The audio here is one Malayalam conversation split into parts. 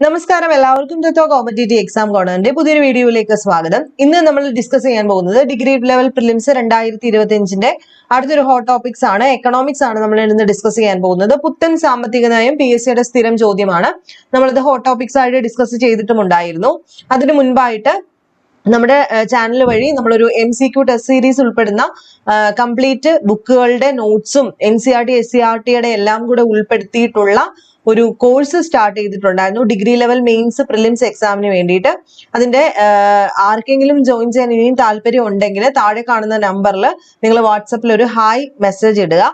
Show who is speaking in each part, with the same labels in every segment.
Speaker 1: നമസ്കാരം എല്ലാവർക്കും തത്വ കോമ്പറ്റേറ്റീവ് എക്സാം കോണറിന്റെ പുതിയൊരു വീഡിയോയിലേക്ക് സ്വാഗതം. ഇന്ന് നമ്മൾ ഡിസ്കസ് ചെയ്യാൻ പോകുന്നത് ഡിഗ്രി ലെവൽ പ്രിലിംസ് രണ്ടായിരത്തി ഇരുപത്തി അഞ്ചിന്റെ അടുത്തൊരു ഹോട്ട് ടോപ്പിക്സ് ആണ്. എക്കണോമിക്സ് ആണ് നമ്മൾ ഇന്ന് ഡിസ്കസ് ചെയ്യാൻ പോകുന്നത്. പുത്തൻ സാമ്പത്തിക നയം പി എസ് സിയുടെ സ്ഥിരം ചോദ്യമാണ്. നമ്മളിത് ഹോട്ട് ടോപ്പിക്സ് ആയിട്ട് ഡിസ്കസ് ചെയ്തിട്ടുമുണ്ടായിരുന്നു അതിന് മുൻപായിട്ട് നമ്മുടെ ചാനൽ വഴി നമ്മളൊരു M C Q test series ഉൾപ്പെടുന്ന കംപ്ലീറ്റ് ബുക്കുകളുടെ നോട്ട്സും N C E R T S C E R കൂടെ ഉൾപ്പെടുത്തിയിട്ടുള്ള ഒരു കോഴ്സ് സ്റ്റാർട്ട് ചെയ്തിട്ടുണ്ടായിരുന്നു. ഡിഗ്രി ലെവൽ മെയിൻസ് പ്രിലിംസ് എക്സാമിന് വേണ്ടിയിട്ട്. അതിന്റെ ആർക്കെങ്കിലും ജോയിൻ ചെയ്യാൻ ഇനിയും താല്പര്യം ഉണ്ടെങ്കിൽ താഴെ കാണുന്ന നമ്പറിൽ നിങ്ങൾ വാട്സപ്പിൽ ഒരു ഹായ് മെസ്സേജ് ഇടുക.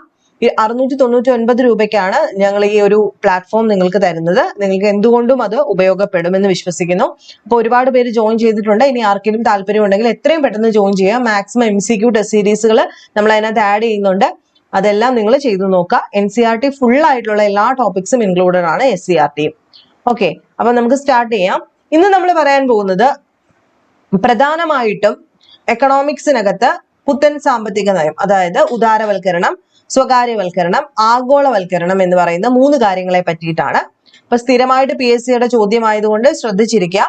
Speaker 1: അറുന്നൂറ്റി തൊണ്ണൂറ്റി ഒൻപത് രൂപയ്ക്കാണ് ഞങ്ങൾ ഈ ഒരു പ്ലാറ്റ്ഫോം നിങ്ങൾക്ക് തരുന്നത്. നിങ്ങൾക്ക് എന്തുകൊണ്ടും അത് ഉപയോഗപ്പെടുമെന്ന് വിശ്വസിക്കുന്നു. അപ്പോൾ ഒരുപാട് പേര് ജോയിൻ ചെയ്തിട്ടുണ്ട്. ഇനി ആർക്കെങ്കിലും താല്പര്യം ഉണ്ടെങ്കിൽ എത്രയും പെട്ടെന്ന് ജോയിൻ ചെയ്യുക. Maximum M C Q test സീരീസുകൾ നമ്മൾ അതിനകത്ത് ആഡ് ചെയ്യുന്നുണ്ട്. അതെല്ലാം നിങ്ങൾ ചെയ്തു നോക്കുക N C R T full ആയിട്ടുള്ള എല്ലാ ടോപ്പിക്സും ഇൻക്ലൂഡഡ് ആണ് S C R T okay അപ്പൊ നമുക്ക് സ്റ്റാർട്ട് ചെയ്യാം. ഇന്ന് നമ്മൾ പറയാൻ പോകുന്നത് പ്രധാനമായിട്ടും എക്കണോമിക്സിനകത്ത് പുത്തൻ സാമ്പത്തിക നയം അതായത് ഉദാരവൽക്കരണം സ്വകാര്യവൽക്കരണം ആഗോളവൽക്കരണം എന്ന് പറയുന്ന മൂന്ന് കാര്യങ്ങളെ പറ്റിയിട്ടാണ്. അപ്പൊ സ്ഥിരമായിട്ട് പി എസ് സിയുടെ ചോദ്യമായതുകൊണ്ട് ശ്രദ്ധിച്ചിരിക്കുക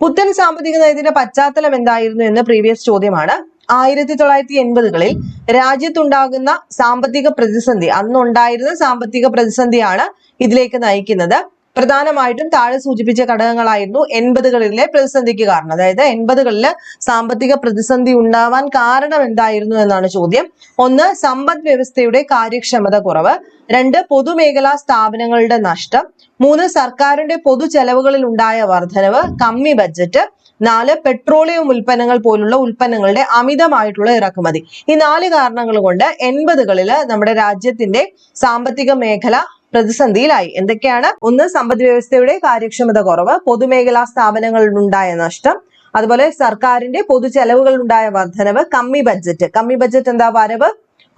Speaker 1: പുത്തൻ സാമ്പത്തിക നയത്തിന്റെ പശ്ചാത്തലം എന്തായിരുന്നു എന്ന് പ്രീവിയസ് ചോദ്യമാണ്. ആയിരത്തി തൊള്ളായിരത്തി എൺപതുകളിൽ രാജ്യത്തുണ്ടാകുന്ന സാമ്പത്തിക പ്രതിസന്ധി അന്നുണ്ടായിരുന്ന സാമ്പത്തിക പ്രതിസന്ധിയാണ് ഇതിലേക്ക് നയിക്കുന്നത്. പ്രധാനമായിട്ടും താഴെ സൂചിപ്പിച്ച ഘടകങ്ങളായിരുന്നു എൺപതുകളിലെ പ്രതിസന്ധിക്ക് കാരണം. അതായത് എൺപതുകളിൽ സാമ്പത്തിക പ്രതിസന്ധി ഉണ്ടാവാൻ കാരണം എന്തായിരുന്നു എന്നാണ് ചോദ്യം. ഒന്ന് സമ്പദ് വ്യവസ്ഥയുടെ കാര്യക്ഷമത കുറവ്. രണ്ട് പൊതുമേഖലാ സ്ഥാപനങ്ങളുടെ നഷ്ടം. മൂന്ന് സർക്കാരിന്റെ പൊതു ചെലവുകളിൽ ഉണ്ടായ വർധനവ് കമ്മി ബഡ്ജറ്റ്. നാല് പെട്രോളിയം ഉൽപ്പന്നങ്ങൾ പോലുള്ള ഉൽപ്പന്നങ്ങളുടെ അമിതമായിട്ടുള്ള ഇറക്കുമതി. ഈ നാല് കാരണങ്ങൾ കൊണ്ട് എൺപതുകളിൽ നമ്മുടെ രാജ്യത്തിന്റെ സാമ്പത്തിക മേഖല പ്രതിസന്ധിയിലായി. എന്തൊക്കെയാണ്? ഒന്ന് സമ്പദ് വ്യവസ്ഥയുടെ കാര്യക്ഷമത കുറവ് പൊതുമേഖലാ സ്ഥാപനങ്ങളിൽ ഉണ്ടായ നഷ്ടം അതുപോലെ സർക്കാരിന്റെ പൊതു ചെലവുകളിൽ ഉണ്ടായ വർധനവ് കമ്മി ബഡ്ജറ്റ്. കമ്മി ബഡ്ജറ്റ് എന്താ വരവ്?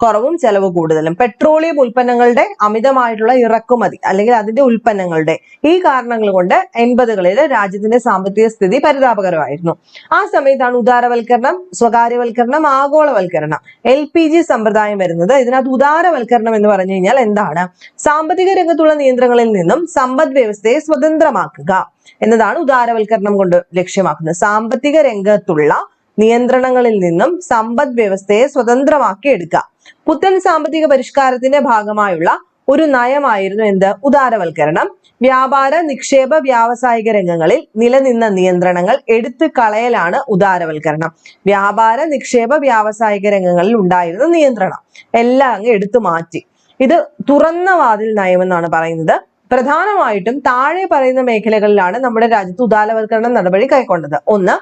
Speaker 1: കുറവും ചെലവ് കൂടുതലും. പെട്രോളിയം ഉൽപ്പന്നങ്ങളുടെ അമിതമായിട്ടുള്ള ഇറക്കുമതി അല്ലെങ്കിൽ അതിന്റെ ഉൽപ്പന്നങ്ങളുടെ ഈ കാരണങ്ങൾ കൊണ്ട് എൺപതുകളിൽ രാജ്യത്തിന്റെ സാമ്പത്തിക സ്ഥിതി പരിതാപകരമായിരുന്നു. ആ സമയത്താണ് ഉദാരവൽക്കരണം സ്വകാര്യവൽക്കരണം ആഗോളവൽക്കരണം എൽ പി ജി സമ്പ്രദായം വരുന്നത്. ഇതിനകത്ത് ഉദാരവൽക്കരണം എന്ന് പറഞ്ഞു കഴിഞ്ഞാൽ എന്താണ്? സാമ്പത്തിക രംഗത്തുള്ള നിയന്ത്രണങ്ങളിൽ നിന്നും സമ്പദ് വ്യവസ്ഥയെ സ്വതന്ത്രമാക്കുക എന്നതാണ് ഉദാരവൽക്കരണം കൊണ്ട് ലക്ഷ്യമാക്കുന്നത്. സാമ്പത്തിക രംഗത്തുള്ള നിയന്ത്രണങ്ങളിൽ നിന്നും സമ്പദ് വ്യവസ്ഥയെ സ്വതന്ത്രമാക്കി എടുക്കുക പുത്തൻ സാമ്പത്തിക പരിഷ്കാരത്തിന്റെ ഭാഗമായുള്ള ഒരു നയമായിരുന്നു എന്ത്? ഉദാരവൽക്കരണം. വ്യാപാര നിക്ഷേപ വ്യാവസായിക രംഗങ്ങളിൽ നിലനിന്ന നിയന്ത്രണങ്ങൾ എടുത്തു കളയലാണ് ഉദാരവൽക്കരണം. വ്യാപാര നിക്ഷേപ വ്യാവസായിക രംഗങ്ങളിൽ ഉണ്ടായിരുന്ന നിയന്ത്രണം. എല്ലാം അങ്ങ് എടുത്തു മാറ്റി. ഇത് തുറന്ന വാതിൽ നയമെന്നാണ് പറയുന്നത്. പ്രധാനമായിട്ടും താഴെ പറയുന്ന മേഖലകളിലാണ് നമ്മുടെ രാജ്യത്ത് ഉദാരവൽക്കരണ നടപടി കൈക്കൊണ്ടത്. ഒന്ന്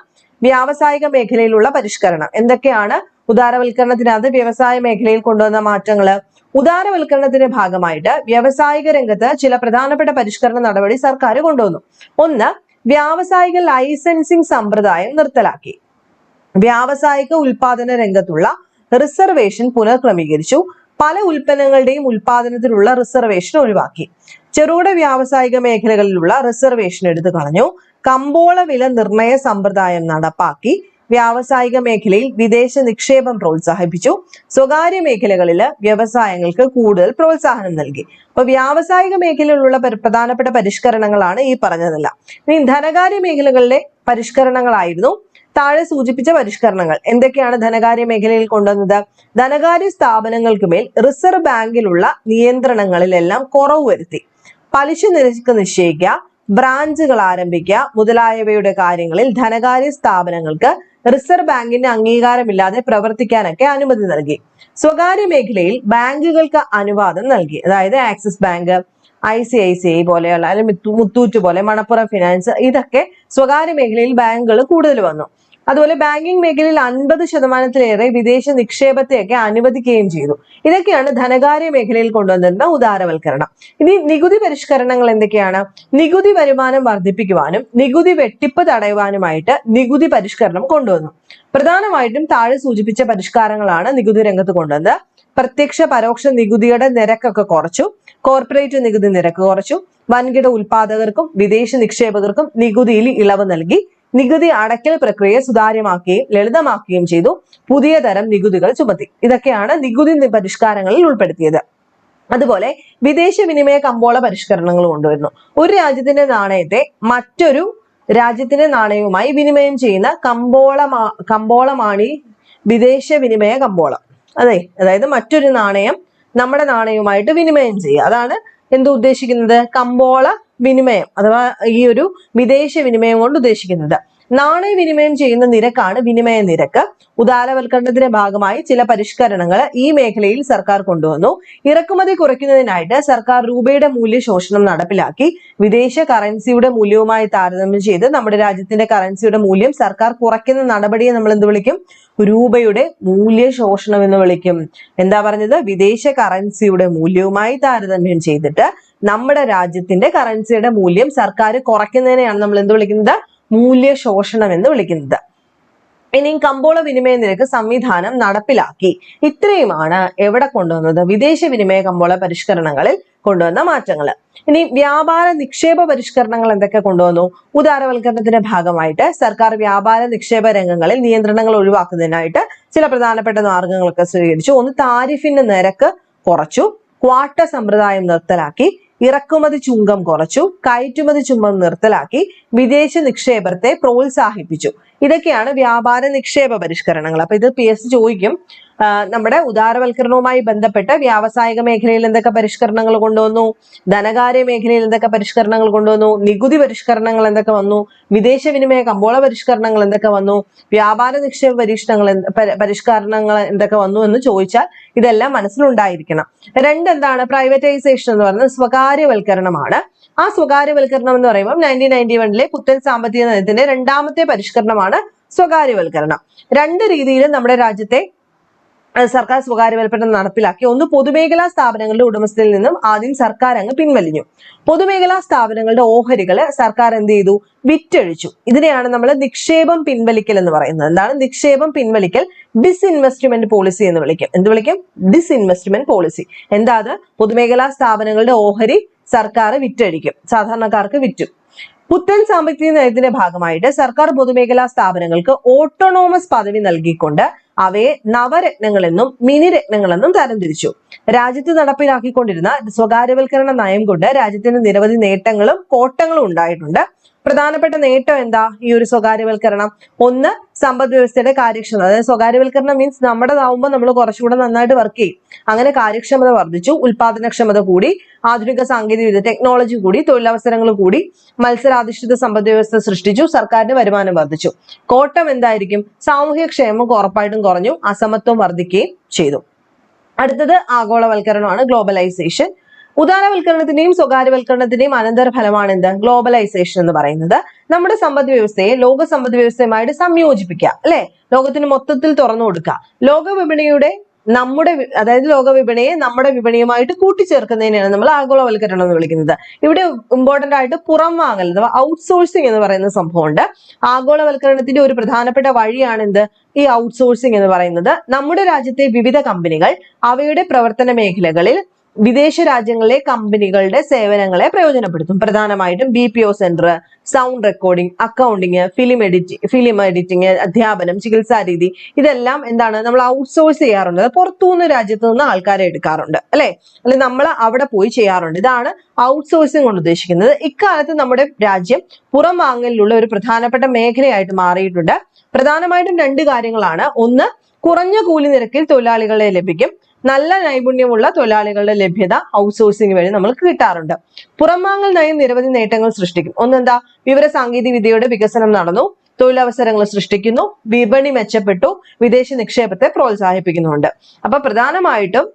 Speaker 1: വ്യാവസായിക മേഖലയിലുള്ള പരിഷ്കരണം. എന്തൊക്കെയാണ്? ഉദാരവൽക്കരണത്തിനകത്ത് വ്യവസായ മേഖലയിൽ കൊണ്ടുവന്ന മാറ്റങ്ങൾ. ഉദാരവൽക്കരണത്തിന്റെ ഭാഗമായിട്ട് വ്യാവസായിക രംഗത്ത് ചില പ്രധാനപ്പെട്ട പരിഷ്കരണ നടപടി സർക്കാർ കൊണ്ടുവന്നു. ഒന്ന് വ്യാവസായിക ലൈസൻസിംഗ് സമ്പ്രദായം നിർത്തലാക്കി. വ്യാവസായിക ഉൽപാദന രംഗത്തുള്ള റിസർവേഷൻ പുനഃക്രമീകരിച്ചു. പല ഉൽപ്പന്നങ്ങളുടെയും ഉൽപാദനത്തിനുള്ള റിസർവേഷൻ ഒഴിവാക്കി. ചെറുകിട വ്യാവസായിക മേഖലകളിലുള്ള റിസർവേഷൻ എടുത്തു കളഞ്ഞു. കമ്പോള വില നിർണയ സമ്പ്രദായം നടപ്പാക്കി. വ്യാവസായിക മേഖലയിൽ വിദേശ നിക്ഷേപം പ്രോത്സാഹിപ്പിച്ചു. സ്വകാര്യ മേഖലകളിൽ വ്യവസായങ്ങൾക്ക് കൂടുതൽ പ്രോത്സാഹനം നൽകി. അപ്പൊ വ്യാവസായിക മേഖലയിലുള്ള പരി- പ്രധാനപ്പെട്ട പരിഷ്കരണങ്ങളാണ് ഈ പറഞ്ഞതല്ല. ഇനി ധനകാര്യ മേഖലകളിലെ പരിഷ്കരണങ്ങളായിരുന്നു. താഴെ സൂചിപ്പിച്ച പരിഷ്കരണങ്ങൾ. എന്തൊക്കെയാണ് ധനകാര്യ മേഖലയിൽ കൊണ്ടുവന്നത്? ധനകാര്യ സ്ഥാപനങ്ങൾക്ക് മേൽ റിസർവ് ബാങ്കിലുള്ള നിയന്ത്രണങ്ങളിലെല്ലാം കുറവ് വരുത്തി. പലിശ നിരക്ക് നിശ്ചയിക്കുക ബ്രാഞ്ചുകൾ ആരംഭിക്കുക മുതലായവയുടെ കാര്യങ്ങളിൽ ധനകാര്യ സ്ഥാപനങ്ങൾക്ക് റിസർവ് ബാങ്കിന്റെ അംഗീകാരമില്ലാതെ പ്രവർത്തിക്കാനൊക്കെ അനുമതി നൽകി. സ്വകാര്യ മേഖലയിൽ ബാങ്കുകൾക്ക് അനുവാദം നൽകി. അതായത് Axis bank I C I C I പോലെയുള്ള അല്ലെങ്കിൽ മുത്തു- മുത്തൂറ്റ് പോലെ മണപ്പുറം ഫിനാൻസ് ഇതൊക്കെ സ്വകാര്യ മേഖലയിൽ ബാങ്കുകൾ കൂടുതൽ വന്നു. അതുപോലെ ബാങ്കിംഗ് മേഖലയിൽ അൻപത് ശതമാനത്തിലേറെ വിദേശ നിക്ഷേപത്തെയൊക്കെ അനുവദിക്കുകയും ചെയ്തു. ഇതൊക്കെയാണ് ധനകാര്യ മേഖലയിൽ കൊണ്ടുവന്നിരുന്ന ഉദാരവൽക്കരണം. ഇനി നികുതി പരിഷ്കരണങ്ങൾ എന്തൊക്കെയാണ്? നികുതി വരുമാനം വർദ്ധിപ്പിക്കുവാനും നികുതി വെട്ടിപ്പ് തടയുവാനുമായിട്ട് നികുതി പരിഷ്കരണം കൊണ്ടുവന്നു. പ്രധാനമായിട്ടും താഴെ സൂചിപ്പിച്ച പരിഷ്കാരങ്ങളാണ് നികുതി രംഗത്ത് കൊണ്ടുവന്നത്. പ്രത്യക്ഷ പരോക്ഷ നികുതിയുടെ നിരക്കൊക്കെ കുറച്ചു കോർപ്പറേറ്റ് നികുതി നിരക്ക് കുറച്ചു വൻകിട ഉൽപാദകർക്കും വിദേശ നിക്ഷേപകർക്കും നികുതിയിൽ ഇളവ് നൽകി. നികുതി അടയ്ക്കൽ പ്രക്രിയ സുതാര്യമാക്കുകയും ലളിതമാക്കുകയും ചെയ്തു. പുതിയ തരം നികുതികൾ ചുമത്തി. ഇതൊക്കെയാണ് നികുതി പരിഷ്കാരങ്ങളിൽ ഉൾപ്പെടുത്തിയത്. അതുപോലെ വിദേശ വിനിമയ കമ്പോള പരിഷ്കരണങ്ങൾ കൊണ്ടുവരുന്നു. ഒരു രാജ്യത്തിന്റെ നാണയത്തെ മറ്റൊരു രാജ്യത്തിന്റെ നാണയവുമായി വിനിമയം ചെയ്യുന്ന കമ്പോള കമ്പോളമാണ് ഈ വിദേശ വിനിമയ കമ്പോളം. അതെ അതായത് മറ്റൊരു നാണയം നമ്മുടെ നാണയവുമായിട്ട് വിനിമയം ചെയ്യുക. അതാണ് എന്ത് ഉദ്ദേശിക്കുന്നത്? കമ്പോള വിനിമയം അഥവാ ഈ ഒരു വിദേശ വിനിമയം കൊണ്ട് ഉദ്ദേശിക്കുന്നത്. നാണയ വിനിമയം ചെയ്യുന്ന നിരക്കാണ് വിനിമയ നിരക്ക്. ഉദാരവൽക്കരണത്തിന്റെ ഭാഗമായി ചില പരിഷ്കരണങ്ങൾ ഈ മേഖലയിൽ സർക്കാർ കൊണ്ടുവന്നു. ഇറക്കുമതി കുറയ്ക്കുന്നതിനായിട്ട് സർക്കാർ രൂപയുടെ മൂല്യ ശോഷണം നടപ്പിലാക്കി. വിദേശ കറൻസിയുടെ മൂല്യവുമായി താരതമ്യം ചെയ്ത് നമ്മുടെ രാജ്യത്തിന്റെ കറൻസിയുടെ മൂല്യം സർക്കാർ കുറയ്ക്കുന്ന നടപടിയെ നമ്മൾ എന്ത് വിളിക്കും? രൂപയുടെ മൂല്യ ശോഷണം എന്ന് വിളിക്കും. എന്താ പറഞ്ഞത്? വിദേശ കറൻസിയുടെ മൂല്യവുമായി താരതമ്യം ചെയ്തിട്ട് നമ്മുടെ രാജ്യത്തിന്റെ കറൻസിയുടെ മൂല്യം സർക്കാർ കുറയ്ക്കുന്നതിനെയാണ് നമ്മൾ എന്ത് വിളിക്കുന്നത്? മൂല്യ ശോഷണം എന്ന് വിളിക്കുന്നത്. ഇനിയും കമ്പോള വിനിമയ നിരക്ക് സംവിധാനം നടപ്പിലാക്കി. ഇത്രയുമാണ് എവിടെ കൊണ്ടുവന്നത്? വിദേശ വിനിമയ കമ്പോള പരിഷ്കരണങ്ങളിൽ കൊണ്ടുവന്ന മാറ്റങ്ങൾ. ഇനി വ്യാപാര നിക്ഷേപ പരിഷ്കരണങ്ങൾ എന്തൊക്കെ കൊണ്ടുവന്നു? ഉദാരവൽക്കരണത്തിന്റെ ഭാഗമായിട്ട് സർക്കാർ വ്യാപാര നിക്ഷേപ രംഗങ്ങളിൽ നിയന്ത്രണങ്ങൾ ഒഴിവാക്കുന്നതിനായിട്ട് ചില പ്രധാനപ്പെട്ട മാർഗങ്ങളൊക്കെ സ്വീകരിച്ചു. ഒന്ന് താരിഫിന്റെ നിരക്ക് കുറച്ചു. ക്വാട്ട സമ്പ്രദായം നിർത്തലാക്കി. ഇറക്കുമതി ചുങ്കം കുറച്ചു കയറ്റുമതി ചുങ്കം നിർത്തലാക്കി വിദേശ നിക്ഷേപത്തെ പ്രോത്സാഹിപ്പിച്ചു. ഇതൊക്കെയാണ് വ്യാപാര നിക്ഷേപ പരിഷ്കരണങ്ങൾ. അപ്പൊ ഇത് പി എസ് ചോദിക്കും നമ്മുടെ ഉദാരവൽക്കരണവുമായി ബന്ധപ്പെട്ട് വ്യാവസായിക മേഖലയിൽ എന്തൊക്കെ പരിഷ്കരണങ്ങൾ കൊണ്ടുവന്നു ധനകാര്യ മേഖലയിൽ എന്തൊക്കെ പരിഷ്കരണങ്ങൾ കൊണ്ടുവന്നു നികുതി പരിഷ്കരണങ്ങൾ എന്തൊക്കെ വന്നു വിദേശ വിനിമയ കമ്പോള പരിഷ്കരണങ്ങൾ എന്തൊക്കെ വന്നു വ്യാപാര നിക്ഷേപ പരീക്ഷണങ്ങൾ പരിഷ്കരണങ്ങൾ എന്തൊക്കെ വന്നു എന്ന് ചോദിച്ചാൽ ഇതെല്ലാം മനസ്സിലുണ്ടായിരിക്കണം. രണ്ട് എന്താണ് പ്രൈവറ്റൈസേഷൻ എന്ന് പറയുന്നത് സ്വകാര്യവൽക്കരണമാണ്. ആ സ്വകാര്യവൽക്കരണം എന്ന് പറയുമ്പോൾ നയന്റീൻ നയന്റി വണ്ണിലെ പുത്തൻ സാമ്പത്തിക നയത്തിന്റെ രണ്ടാമത്തെ പരിഷ്കരണമാണ് സ്വകാര്യവൽക്കരണം. രണ്ട് രീതിയിലും നമ്മുടെ രാജ്യത്തെ സർക്കാർ സ്വകാര്യവൽക്കരണം നടപ്പിലാക്കി. ഒന്ന് പൊതുമേഖലാ സ്ഥാപനങ്ങളുടെ ഉടമസ്ഥയിൽ നിന്നും ആദ്യം സർക്കാർ അങ്ങ് പിൻവലിഞ്ഞു. പൊതുമേഖലാ സ്ഥാപനങ്ങളുടെ ഓഹരികൾ സർക്കാർ എന്ത് ചെയ്തു? വിറ്റഴിച്ചു. ഇതിനെയാണ് നമ്മൾ നിക്ഷേപം പിൻവലിക്കൽ എന്ന് പറയുന്നത്. എന്താണ് നിക്ഷേപം പിൻവലിക്കൽ? ഡിസ്ഇൻവെസ്റ്റ്മെന്റ് പോളിസി എന്ന് വിളിക്കും. എന്ത് വിളിക്കും? ഡിസ്ഇൻവെസ്റ്റ്മെന്റ് പോളിസി എന്താ അത്? പൊതുമേഖലാ സ്ഥാപനങ്ങളുടെ ഓഹരി സർക്കാർ വിറ്റഴിക്കും. സാധാരണക്കാർക്ക് വിറ്റു. പുത്തൻ സാമ്പത്തിക നയത്തിന്റെ ഭാഗമായിട്ട് സർക്കാർ പൊതുമേഖലാ സ്ഥാപനങ്ങൾക്ക് ഓട്ടോണോമസ് പദവി നൽകിക്കൊണ്ട് അവയെ നവരത്നങ്ങളെന്നും മിനിരത്നങ്ങളെന്നും തരംതിരിച്ചു രാജ്യത്ത് നടപ്പിലാക്കിക്കൊണ്ടിരുന്ന സ്വകാര്യവൽക്കരണ നയം കൊണ്ട് രാജ്യത്തിന് നിരവധി നേട്ടങ്ങളും കോട്ടങ്ങളും ഉണ്ടായിട്ടുണ്ട്. പ്രധാനപ്പെട്ട നേട്ടം എന്താ ഈ ഒരു സ്വകാര്യവൽക്കരണം? ഒന്ന് സമ്പദ് വ്യവസ്ഥയുടെ കാര്യക്ഷമത. അതായത് സ്വകാര്യവൽക്കരണം മീൻസ് നമ്മുടേതാവുമ്പോൾ നമ്മൾ കുറച്ചുകൂടെ നന്നായിട്ട് വർക്ക് ചെയ്യും. അങ്ങനെ കാര്യക്ഷമത വർദ്ധിച്ചു ഉൽപാദനക്ഷമത കൂടി ആധുനിക സാങ്കേതികവിദ്യ ടെക്നോളജി കൂടി തൊഴിലവസരങ്ങൾ കൂടി മത്സരാധിഷ്ഠിത സമ്പദ് വ്യവസ്ഥ സൃഷ്ടിച്ചു സർക്കാരിന്റെ വരുമാനം വർദ്ധിച്ചു. കോട്ടം എന്തായിരിക്കും? സാമൂഹ്യ ക്ഷേമം ഉറപ്പായിട്ടും കുറഞ്ഞു അസമത്വം വർദ്ധിക്കുകയും ചെയ്തു. അടുത്തത് ആഗോളവൽക്കരണമാണ് ഗ്ലോബലൈസേഷൻ ഉദാരവൽക്കരണത്തിന്റെയും സ്വകാര്യവൽക്കരണത്തിന്റെയും അനന്തരഫലമാണ് എന്ത് ഗ്ലോബലൈസേഷൻ എന്ന് പറയുന്നത്. നമ്മുടെ സമ്പദ് വ്യവസ്ഥയെ ലോക സമ്പദ് വ്യവസ്ഥയുമായിട്ട് സംയോജിപ്പിക്കുക അല്ലെ? ലോകത്തിന് മൊത്തത്തിൽ തുറന്നു കൊടുക്കുക. ലോക വിപണിയുടെ നമ്മുടെ അതായത് ലോക വിപണിയെ നമ്മുടെ വിപണിയുമായിട്ട് കൂട്ടിച്ചേർക്കുന്നതിനെയാണ് നമ്മൾ ആഗോളവൽക്കരണം എന്ന് വിളിക്കുന്നത്. ഇവിടെ ഇമ്പോർട്ടന്റ് ആയിട്ട് പുറം വാങ്ങൽ അഥവാ ഔട്ട്സോഴ്സിംഗ് എന്ന് പറയുന്ന സംഭവമുണ്ട്. ആഗോളവൽക്കരണത്തിന്റെ ഒരു പ്രധാനപ്പെട്ട വഴിയാണ് എന്ത് ഈ ഔട്ട്സോഴ്സിംഗ് എന്ന് പറയുന്നത്. നമ്മുടെ രാജ്യത്തെ വിവിധ കമ്പനികൾ അവയുടെ പ്രവർത്തന മേഖലകളിൽ വിദേശ രാജ്യങ്ങളിലെ കമ്പനികളുടെ സേവനങ്ങളെ പ്രയോജനപ്പെടുത്തും. പ്രധാനമായിട്ടും B P O centre sound recording accounting film editing film editing അധ്യാപനം ചികിത്സാ രീതി ഇതെല്ലാം എന്താണ് നമ്മൾ ഔട്ട്സോഴ്സ് ചെയ്യാറുണ്ട്. പുറത്തുനിന്ന് രാജ്യത്ത് നിന്ന് ആൾക്കാരെ എടുക്കാറുണ്ട്. അല്ലെ? അല്ലെങ്കിൽ നമ്മൾ അവിടെ പോയി ചെയ്യാറുണ്ട്. ഇതാണ് ഔട്ട്സോഴ്സിംഗ് കൊണ്ട് ഉദ്ദേശിക്കുന്നത്. ഇക്കാലത്ത് നമ്മുടെ രാജ്യം പുറം വാങ്ങലിലുള്ള ഒരു പ്രധാനപ്പെട്ട മേഖലയായിട്ട് മാറിയിട്ടുണ്ട്. പ്രധാനമായിട്ടും രണ്ട് കാര്യങ്ങളാണ്. ഒന്ന് കുറഞ്ഞ കൂലി നിരക്കിൽ തൊഴിലാളികളെ ലഭിക്കും. നല്ല നൈപുണ്യമുള്ള തൊഴിലാളികളുടെ ലഭ്യത ഔട്ട്സോഴ്സിംഗ് വഴി നമ്മൾക്ക് കിട്ടാറുണ്ട്. പുറംവാങ്ങൽ നയം നിരവധി നേട്ടങ്ങൾ സൃഷ്ടിക്കും. ഒന്നെന്താ? വിവര സാങ്കേതിക വിദ്യയുടെ വികസനം നടന്നു. തൊഴിലവസരങ്ങൾ സൃഷ്ടിക്കുന്നു. വിപണി മെച്ചപ്പെട്ടു. വിദേശ നിക്ഷേപത്തെ പ്രോത്സാഹിപ്പിക്കുന്നുണ്ട് അപ്പൊ പ്രധാനമായിട്ടും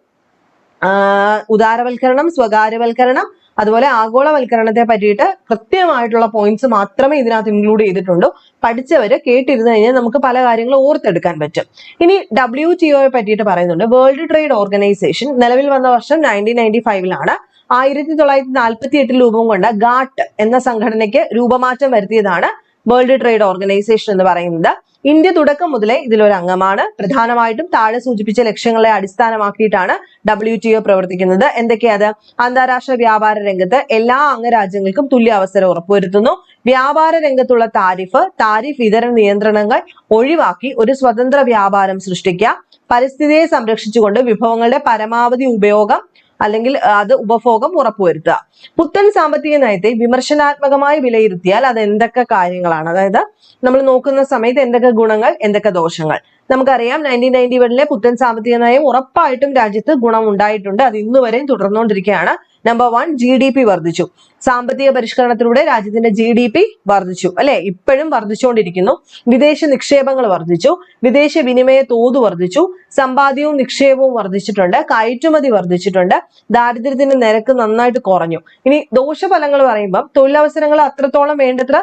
Speaker 1: ഉദാരവൽക്കരണം സ്വകാര്യവൽക്കരണം അതുപോലെ ആഗോളവൽക്കരണത്തെ പറ്റിയിട്ട് കൃത്യമായിട്ടുള്ള പോയിന്റ്സ് മാത്രമേ ഇതിനകത്ത് ഇൻക്ലൂഡ് ചെയ്തിട്ടുള്ളൂ. പഠിച്ചവര് കേട്ടിരുന്നു കഴിഞ്ഞാൽ നമുക്ക് പല കാര്യങ്ങളും ഓർത്തെടുക്കാൻ പറ്റും. ഇനി ഡബ്ല്യു ടി ഒയെ പറ്റിയിട്ട് പറയുന്നുണ്ട്. വേൾഡ് ട്രേഡ് ഓർഗനൈസേഷൻ നിലവിൽ വന്ന വർഷം നയന്റീൻ നയന്റി ഫൈവിലാണ് ആയിരത്തി തൊള്ളായിരത്തി നാൽപ്പത്തി എട്ടിൽ രൂപം കൊണ്ട ഗാട്ട് എന്ന സംഘടനയ്ക്ക് രൂപമാറ്റം വരുത്തിയതാണ് വേൾഡ് ട്രേഡ് ഓർഗനൈസേഷൻ എന്ന് പറയുന്നത് ഇന്ത്യ തുടക്കം മുതലേ ഇതിലൊരു അംഗമാണ്. പ്രധാനമായിട്ടും താഴെ സൂചിപ്പിച്ച ലക്ഷ്യങ്ങളെ അടിസ്ഥാനമാക്കിയിട്ടാണ് ഡബ്ല്യു ടി ഒ പ്രവർത്തിക്കുന്നത്. എന്തൊക്കെയത്? അന്താരാഷ്ട്ര വ്യാപാര രംഗത്ത് എല്ലാ അംഗരാജ്യങ്ങൾക്കും തുല്യ അവസരം ഉറപ്പുവരുത്തുന്നു. വ്യാപാര രംഗത്തുള്ള താരിഫ് താരിഫ് ഇതര നിയന്ത്രണങ്ങൾ ഒഴിവാക്കി ഒരു സ്വതന്ത്ര വ്യാപാരം സൃഷ്ടിക്കുക. പരിസ്ഥിതിയെ സംരക്ഷിച്ചുകൊണ്ട് വിഭവങ്ങളുടെ പരമാവധി ഉപയോഗം അല്ലെങ്കിൽ അത് ഉപഭോഗം ഉറപ്പുവരുത്തുക. പുത്തൻ സാമ്പത്തിക നയത്തെ വിമർശനാത്മകമായി വിലയിരുത്തിയാൽ അത് എന്തൊക്കെ കാര്യങ്ങളാണ്? അതായത് നമ്മൾ നോക്കുന്ന സമയത്ത് എന്തൊക്കെ ഗുണങ്ങൾ എന്തൊക്കെ ദോഷങ്ങൾ? നമുക്കറിയാം നയന്റീൻ നയന്റി വണ്ണിലെ പുത്തൻ സാമ്പത്തിക നയം ഉറപ്പായിട്ടും രാജ്യത്ത് ഗുണം ഉണ്ടായിട്ടുണ്ട്. അത് ഇന്നുവരെയും തുടർന്നുകൊണ്ടിരിക്കുകയാണ്. Number one G D P വർദ്ധിച്ചു. സാമ്പത്തിക പരിഷ്കരണത്തിലൂടെ രാജ്യത്തിന്റെ ജി ഡി പി വർദ്ധിച്ചു. അല്ലെ? ഇപ്പോഴും വർദ്ധിച്ചുകൊണ്ടിരിക്കുന്നു. വിദേശ നിക്ഷേപങ്ങൾ വർദ്ധിച്ചു. വിദേശ വിനിമയ തോത് വർദ്ധിച്ചു. സമ്പാദ്യവും നിക്ഷേപവും വർദ്ധിച്ചിട്ടുണ്ട്. കയറ്റുമതി വർദ്ധിച്ചിട്ടുണ്ട്. ദാരിദ്ര്യത്തിന്റെ നിരക്ക് നന്നായിട്ട് കുറഞ്ഞു. ഇനി ദോഷഫലങ്ങൾ പറയുമ്പോൾ തൊഴിലവസരങ്ങൾ അത്രത്തോളം വേണ്ടത്ര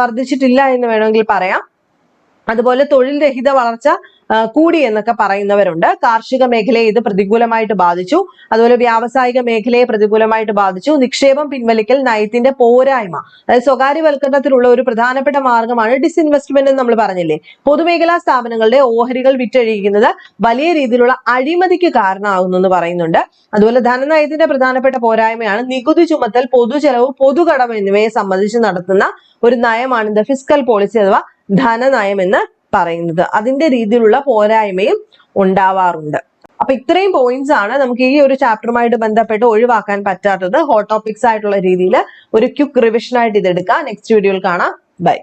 Speaker 1: വർദ്ധിച്ചിട്ടില്ല എന്ന് വേണമെങ്കിൽ പറയാം. അതുപോലെ തൊഴിൽ രഹിത വളർച്ച കൂടി എന്നൊക്കെ പറയുന്നവരുണ്ട്. കാർഷിക മേഖലയെ ഇത് പ്രതികൂലമായിട്ട് ബാധിച്ചു. അതുപോലെ വ്യാവസായിക മേഖലയെ പ്രതികൂലമായിട്ട് ബാധിച്ചു. നിക്ഷേപം പിൻവലിക്കൽ നയത്തിന്റെ പോരായ്മ. അതായത് സ്വകാര്യവൽക്കരണത്തിലുള്ള ഒരു പ്രധാനപ്പെട്ട മാർഗമാണ് ഡിസ്ഇൻവെസ്റ്റ്മെന്റ് എന്ന് നമ്മൾ പറഞ്ഞില്ലേ. പൊതുമേഖലാ സ്ഥാപനങ്ങളുടെ ഓഹരികൾ വിറ്റഴിയിക്കുന്നത് വലിയ രീതിയിലുള്ള അഴിമതിക്ക് കാരണമാകുന്നു എന്ന് പറയുന്നുണ്ട്. അതുപോലെ ധനനയത്തിന്റെ പ്രധാനപ്പെട്ട പോരായ്മയാണ് നികുതി ചുമത്തൽ പൊതുചെലവ് പൊതുകടം എന്നിവയെ സംബന്ധിച്ച് നടത്തുന്ന ഒരു നയമാണ് ദ ഫിസ്ക്കൽ പോളിസി അഥവാ ധനനയം എന്ന് പറയുന്നത്. അതിന്റെ രീതിയിലുള്ള പോരായ്മയും ഉണ്ടാവാറുണ്ട്. അപ്പൊ ഇത്രയും പോയിന്റ്സ് ആണ് നമുക്ക് ഈ ഒരു ചാപ്റ്ററുമായിട്ട് ബന്ധപ്പെട്ട് ഒഴിവാക്കാൻ പറ്റാത്തത്. ഹോട്ട് ടോപ്പിക്സ് ആയിട്ടുള്ള രീതിയിൽ ഒരു ക്യുക്ക് റിവിഷൻ ആയിട്ട് ഇതെടുക്കാം. നെക്സ്റ്റ് വീഡിയോയിൽ കാണാം. ബൈ